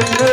என்று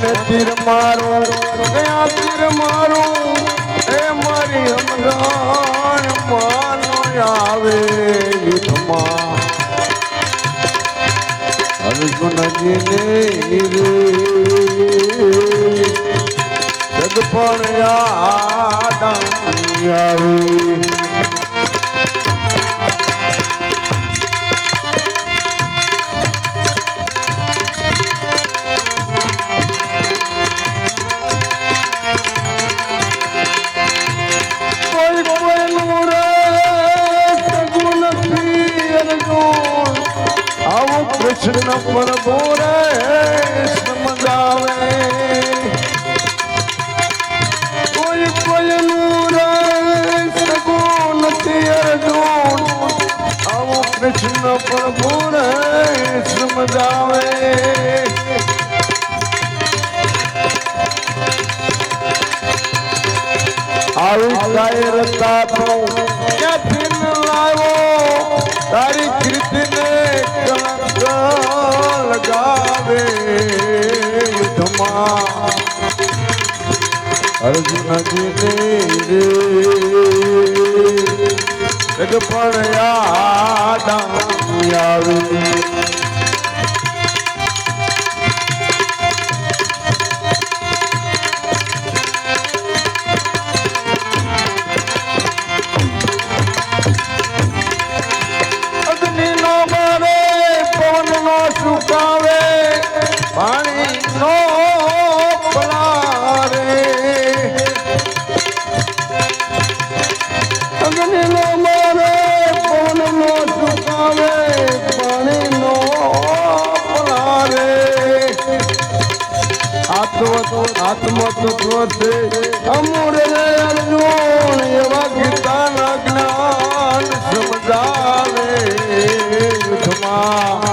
કોને તીર મારું કયા તીર મારું એ મારી હમણાં માનો આવે યુદ્ધમાં. અર્જુનજીને જગપણ યાદ આવી. પ્રભુ રે સમજાવે કોઈ કોઈનું રે સગુણ નથી અર્જુન આવું કૃષ્ણ પ્રભુ રે સમજાવે આવી કાયરતા તો ક્યાંથી લાવો? અર્જુનજીને રે પણ યાદ આવી. આત્મત આત્મતત્વ છે અમૂળ અર્જુન એવા ગીતાના જ્ઞાન સમજાવે યુદ્ધમાં.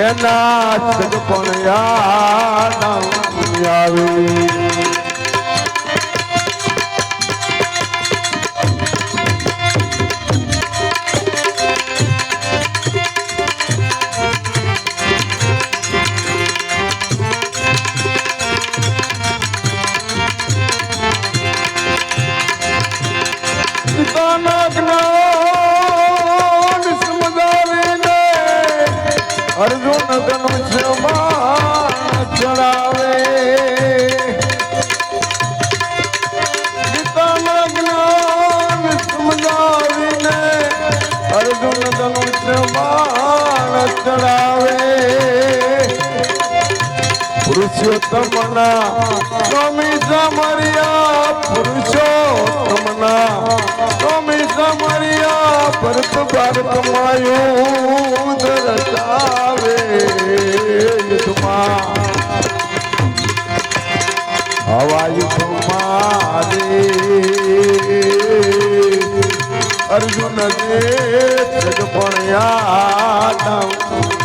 એના સગપણ યાદ આવે. ચડાવે. પુરુષોત્તમના સ્વામી સમર્યા, પુરુષોત્તમના સ્વામી સમરિયા, ભરત ભારત માયું દર્શાવે યુદ્ધમાં હવા યુદ્ધમાં અર્જુન દેવ જગપણ યાદ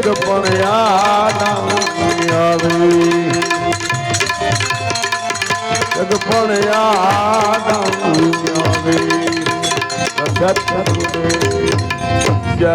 જગપણ આવે. જગપણ આવે. જય